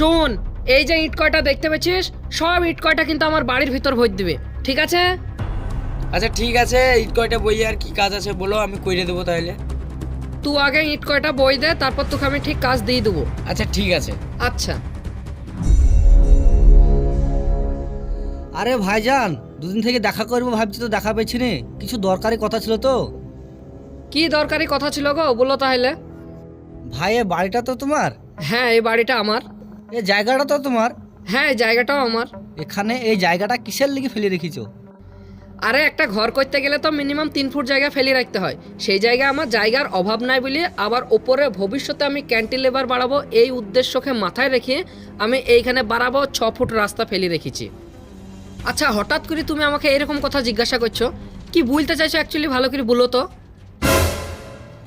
শোন এই যে ইট কয়টা দেখতে পেয়েছিস সব ইট কয়টা কিন্তু আমার বাড়ির ভিতর ভর দিবে ঠিক আছে? আচ্ছা ঠিক আছে ইট কয়টা বই আর কি কাজ আছে বলো আমি কইরে দেবো তাহলে। তুই আগে ইট কয়টা বই দে তারপর তোকে আমি ঠিক কাজ দিয়ে দেবো। আচ্ছা ঠিক আছে। আচ্ছা। আরে ভাইজান দুদিন থেকে দেখা করব ভাবছি তো দেখা পেয়েছি নি। কিছু দরকারি কথা ছিল তো? কি দরকারি কথা ছিল গো বলো তাহলে। ভাই এ বাড়িটা তো তোমার? হ্যাঁ এই বাড়িটা আমার। এ জায়গাটা তো তোমার। হ্যাঁ এই জায়গাটাও আমার। এখানে এই জায়গাটা কিসের লিগে ফেলে রেখেছো? আরে একটা ঘর করতে গেলে তো মিনিমাম তিন ফুট জায়গা ফেলে রাখতে হয়। সেই জায়গায় আমার জায়গার অভাব নাই বলে আবার ওপরে ভবিষ্যতে আমি ক্যান্টিলেভার বাড়াবো এই উদ্দেশ্যকে মাথায় রেখে আমি এইখানে বাড়াবো ছ ফুট রাস্তা ফেলে রেখেছি। আচ্ছা হঠাৎ করে তুমি আমাকে এরকম কথা জিজ্ঞাসা করছ? কি বলতে চাইছো অ্যাকচুয়ালি ভালো করে বলো তো।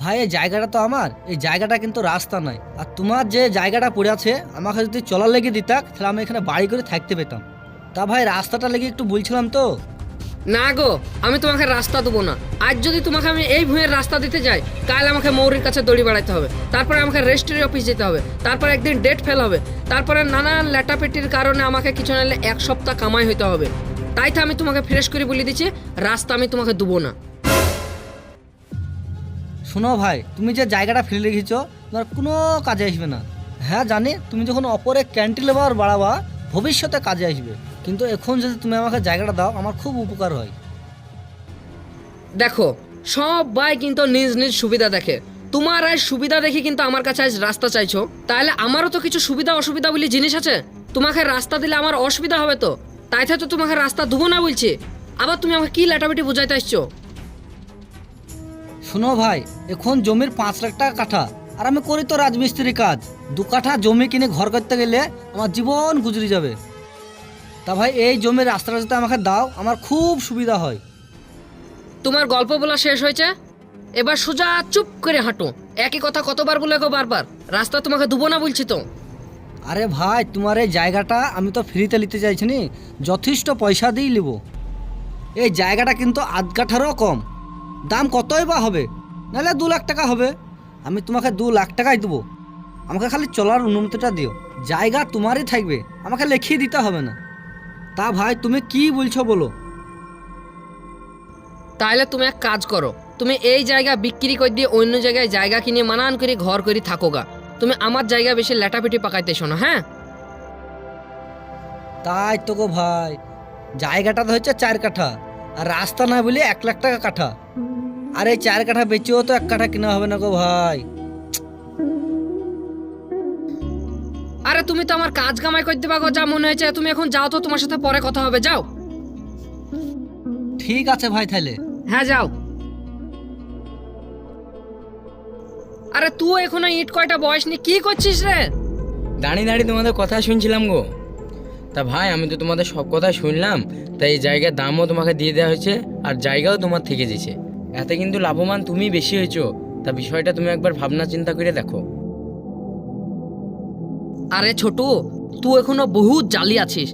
ভাই, এই জায়গাটা তো আমার। এই জায়গাটা কিন্তু রাস্তা নয়। আর তোমার যে জায়গাটা পড়ে আছে, আমাকে যদি চলার লেগে দিতাক তাহলে আমি এখানে বাড়ি করে থাকতে পেতাম। তা ভাই, রাস্তাটা লেগে একটু বলছিলাম তো। না গো, আমি তোমাকে রাস্তা দেবো না। আজ যদি তোমাকে আমি এই ভূঁয়ের রাস্তা দিতে যাই কাল আমাকে মৌরির কাছে দড়ি বাড়াইতে হবে। তারপরে আমাকে রেজিস্ট্রি অফিস যেতে হবে। তারপরে একদিন ডেট ফেল হবে। তারপরে নানান ল্যাটাপেটির কারণে আমাকে কিছু নাহলে এক সপ্তাহ কামাই হইতে হবে। তাই তো আমি তোমাকে ফ্রেশ করে বলে দিচ্ছি, রাস্তা আমি তোমাকে দেবো না। শোনো ভাই, তুমি যে জায়গাটা ফেলে রেখেছো, তোমার কোনো কাজে আসবে না। হ্যাঁ জানি, তুমি যখন অপরে ক্যান্টিলেভার বাড়াবা, ভবিষ্যতে কাজে আসবে। কিন্তু এখন যদি তুমি আমাকে জায়গাটা দাও, আমার খুব উপকার হয়। দেখো সবাই কিন্তু নিজ নিজ সুবিধা দেখে। তোমার আজ সুবিধা দেখে কিন্তু আমার কাছে আজ রাস্তা চাইছো। তাহলে আমারও তো কিছু সুবিধা অসুবিধা বলে জিনিস আছে? তোমাকে রাস্তা দিলে আমার অসুবিধা হবে তো? তাই তো তোমাকে রাস্তা দেবো না বলছি। আবার তুমি আমাকে কি ল্যাটাবেটি বুঝাইতে আসছো? শোনো ভাই এখন জমির পাঁচ লাখ টাকা কাঠা আর আমি করি তো রাজমিস্ত্রি কাজ। দু কাঠা জমি কিনে ঘর করতে গেলে আমার জীবন গুজরে যাবে। তা ভাই এই জমির রাস্তা যদি আমাকে দাও আমার খুব সুবিধা হয়। তোমার গল্প বলা শেষ হয়েছে? এবার সোজা চুপ করে হাঁটো। একই কথা কতবার বলে গো বারবার। রাস্তা তোমাকে দেবো না বলছি তো। আরে ভাই তোমার এই জায়গাটা আমি তো ফ্রিতে নিতে চাইছি নি। যথেষ্ট পয়সা দিয়েই নেব। এই জায়গাটা কিন্তু আধ কাঠারও কম। দাম কতই বা হবে? নাহলে দু লাখ টাকা হবে। আমি তোমাকে দু লাখ টাকাই দেবো। আমাকে খালি চলার অনুমতিটা দিও। জায়গা তোমারই থাকবে। আমাকে লিখিয়ে দিতে হবে না। তা ভাই তুমি কি বলছো বলো? তাহলে তুমি এক কাজ করো। তুমি এই জায়গা বিক্রি করে দিয়ে অন্য জায়গায় জায়গা কিনে মানান করে ঘর করে থাকো গা। তুমি আমার জায়গা বেশি ল্যাটাপিটি পাকাইতে শোনো হ্যাঁ? তাই তো গো ভাই। জায়গাটা তো হচ্ছে চার কাঠা। আর রাস্তা না বলে এক লাখ টাকা কাঠা। আর এই চার কাঠা বেচেও তো এক কাঠা কিনা হবে না গো ভাই। আরে তুমি তো আমার কাজ কামাই করতে পারো যা মনে হয়েছে তুমি এখন যাও তো তোমার সাথে পরে কথা হবে যাও। ঠিক আছে ভাই তাহলে। হ্যাঁ যাও। আরে তুই এখনও ইট কয়টা বয়স নি কি করছিস রে? দাঁড়িয়ে দাঁড়িয়ে তোমাদের কথা শুনছিলাম গো। তা ভাই আমি তো তোমাদের সব কথা শুনলাম তাই এই জায়গার দামও তোমাকে দিয়ে দেওয়া হয়েছে আর জায়গাও তোমার থেকে দিয়েছে। এতে কিন্তু লাভবান তুমি বেশি হয়েছো। তা বিষয়টা তুমি একবার ভাবনা চিন্তা করে দেখো। আরে ছোট তুই এখনও বহুত জালি আছিস।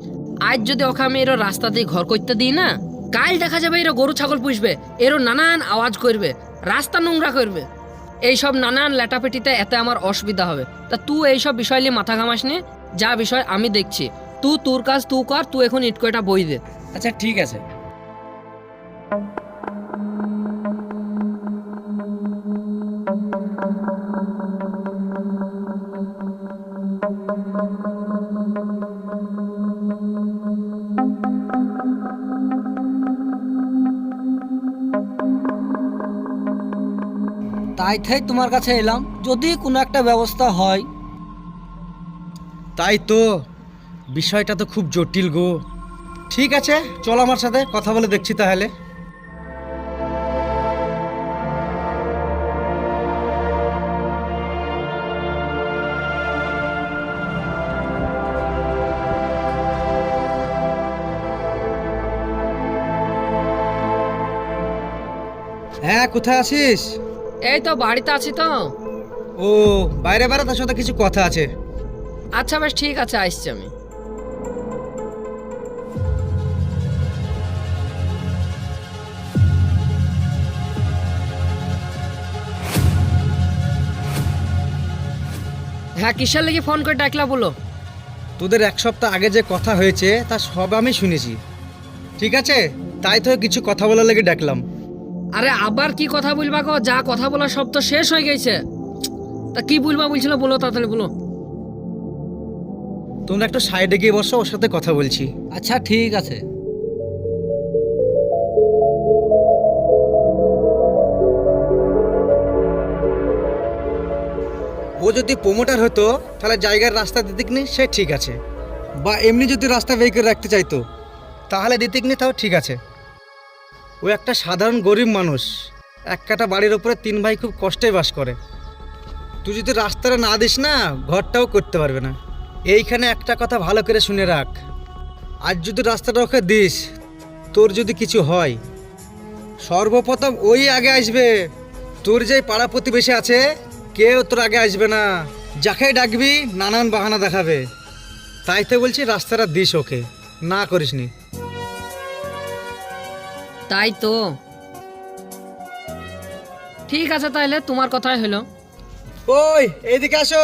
আজ যদি ওকে আমি এরো রাস্তা দিয়ে ঘর করতে দিই না কাল দেখা যাবে এরো গরু ছাগল পুষবে এরো নানান আওয়াজ করবে রাস্তা নোংরা করবে। এইসব নানান ল্যাটাপেটিতে এতে আমার অসুবিধা হবে। তা তুই এইসব বিষয় নিয়ে মাথা ঘামাস নি যা বিষয় আমি দেখছি। তুই তোর কাজ তুই কর তুই এখন ইটকয়টা বই দে। আচ্ছা ঠিক আছে। তাই তাই তোমার কাছে এলাম। যদি কোনো একটা ব্যবস্থা হয়। তাই তো। বিষয়টা তো খুব জটিল গো। ঠিক আছে, চল আমার সাথে, কথা বলে দেখছি তাহলে। হ্যাঁ কোথায় আছিস? এই তো বাড়িতে আছি তো। ও বাইরে বাইরে তার সাথে কিছু কথা আছে। আচ্ছা বেশ ঠিক আছে আসছি আমি। হ্যাঁ কিসের লেগে ফোন করে ডাকলা বলো? তোদের এক সপ্তাহ আগে যে কথা হয়েছে তা সব আমি শুনেছি। ঠিক আছে? তাই তো কিছু কথা বলার লেগে ডাকলাম। আরে আবার কি কথা বলবা গো? যা কথা বলা সব তো শেষ হয়ে গেছে। তা কি বলবা বলছিল বলো তাড়াতাড়ি বলো। তোমরা একটু সাইডে গিয়ে বসো ওর সাথে কথা বলছি। আচ্ছা ঠিক আছে। ও যদি প্রমোটার হতো তাহলে জায়গার রাস্তা দিদিকনি সে ঠিক আছে। বা এমনি যদি রাস্তা বের করে রাখতে চাইতো তাহলে দিদিকনি তাও ঠিক আছে। ও একটা সাধারণ গরিব মানুষ। এক কাটা বাড়ির ওপরে তিন ভাই খুব কষ্টে বাস করে। তুই যদি রাস্তাটা না দিস না, ঘরটাও করতে পারবে না। এইখানে একটা কথা ভালো করে শুনে রাখ। আজ যদি রাস্তাটা ওকে দিস, তোর যদি কিছু হয়। সর্বপ্রথম ওই আগে আসবে। তোর যে পাড়া প্রতিবেশী আছে, কেউ তোর আগে আসবে না। যাকে ডাকবি, নানান বাহানা দেখাবে। তাই তো বলছি রাস্তাটা দিস ওকে। না করিসনি। তাই তো। ঠিক আছে তাহলে তোমার কথাই হলো। ওই এইদিকে আসো।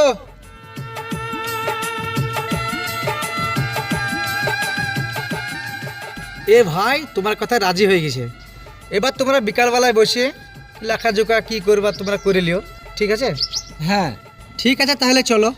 এ ভাই তোমার কথা রাজি হয়ে গেছে। এবার তোমরা বিকালবেলায় বসে লেখাজোকা কি করবা তোমরা করে লিও ঠিক আছে? হ্যাঁ। ঠিক আছে তাহলে চলো।